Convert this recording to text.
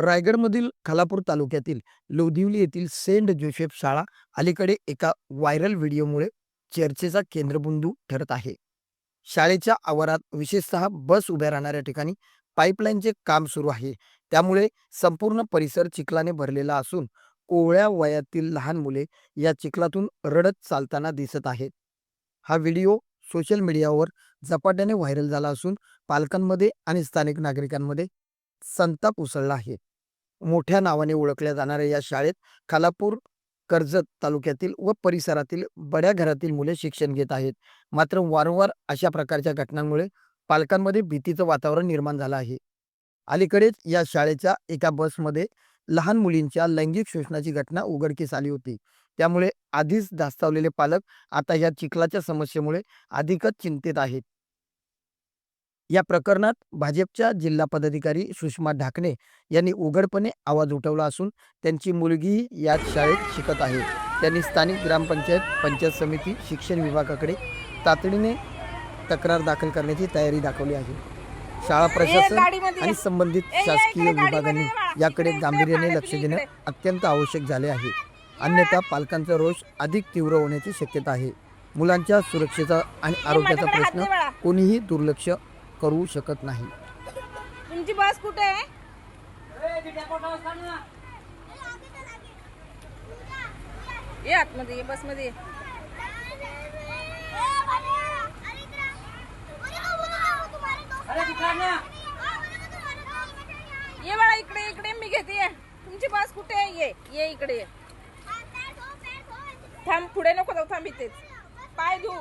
रायगडमधील खालापूर तालुक्यातील लोधिवली येथील सेंट जोसेफ शाळा अलीकडे एका व्हायरल व्हिडिओमुळे चर्चेचा केंद्रबिंदू ठरत आहे. शाळेच्या आवारात विशेषतः बस उभ्या राहणाऱ्या ठिकाणी पाईपलाईनचे काम सुरू आहे. त्यामुळे संपूर्ण परिसर चिखलाने भरलेला असून कोवळ्या वयातील लहान मुले या चिखलातून रडत चालताना दिसत आहेत. हा व्हिडिओ सोशल मीडियावर झपाट्याने व्हायरल झाला असून पालकांमध्ये आणि स्थानिक नागरिकांमध्ये संताप उसळला आहे. मोठ्या नावाने ओळखल्या जाणाऱ्या या शाळेत खालापूर कर्जत तालुक्यातील व परिसरातील बड्या घरातील मुले शिक्षण घेत आहेत. मात्र वारंवार अशा प्रकारच्या घटनांमुळे पालकांमध्ये भीतीचं वातावरण निर्माण झालं आहे. अलीकडेच या शाळेच्या एका बसमध्ये लहान मुलींच्या लैंगिक शोषणाची घटना उघडकीस आली होती. त्यामुळे आधीच धास्तावलेले पालक आता या चिखलाच्या समस्येमुळे अधिकच चिंतेत आहेत. या प्रकरणात भाजपच्या जिल्हा पदाधिकारी सुषमा ढाकणे यांनी उघडपणे आवाज उठवला असून त्यांची मुलगी याच शाळेत शिकत आहे. त्यांनी स्थानिक ग्रामपंचायत पंचायत समिती शिक्षण विभागाकडे तातडीने तक्रार दाखल करण्याची तयारी दाखवली आहे. शाळा प्रशासन आणि संबंधित शासकीय विभागांनी याकडे गांभीर्याने लक्ष देणे अत्यंत आवश्यक झाले आहे. अन्यथा पालकांचा रोष अधिक तीव्र होण्याची शक्यता आहे. मुलांच्या सुरक्षेचा आणि आरोग्याचा प्रश्न कोणीही दुर्लक्ष करू शकत नाही तुमची बस कुठे आहे ये आतमध्ये ये बसमध्ये ये. ये बाळा इकडे इकडे मी घेते ये. तुमची बस कुठे आहे ये ये इकडे ये. थांब पुढे नको जाऊ थांब इथेच पाय धू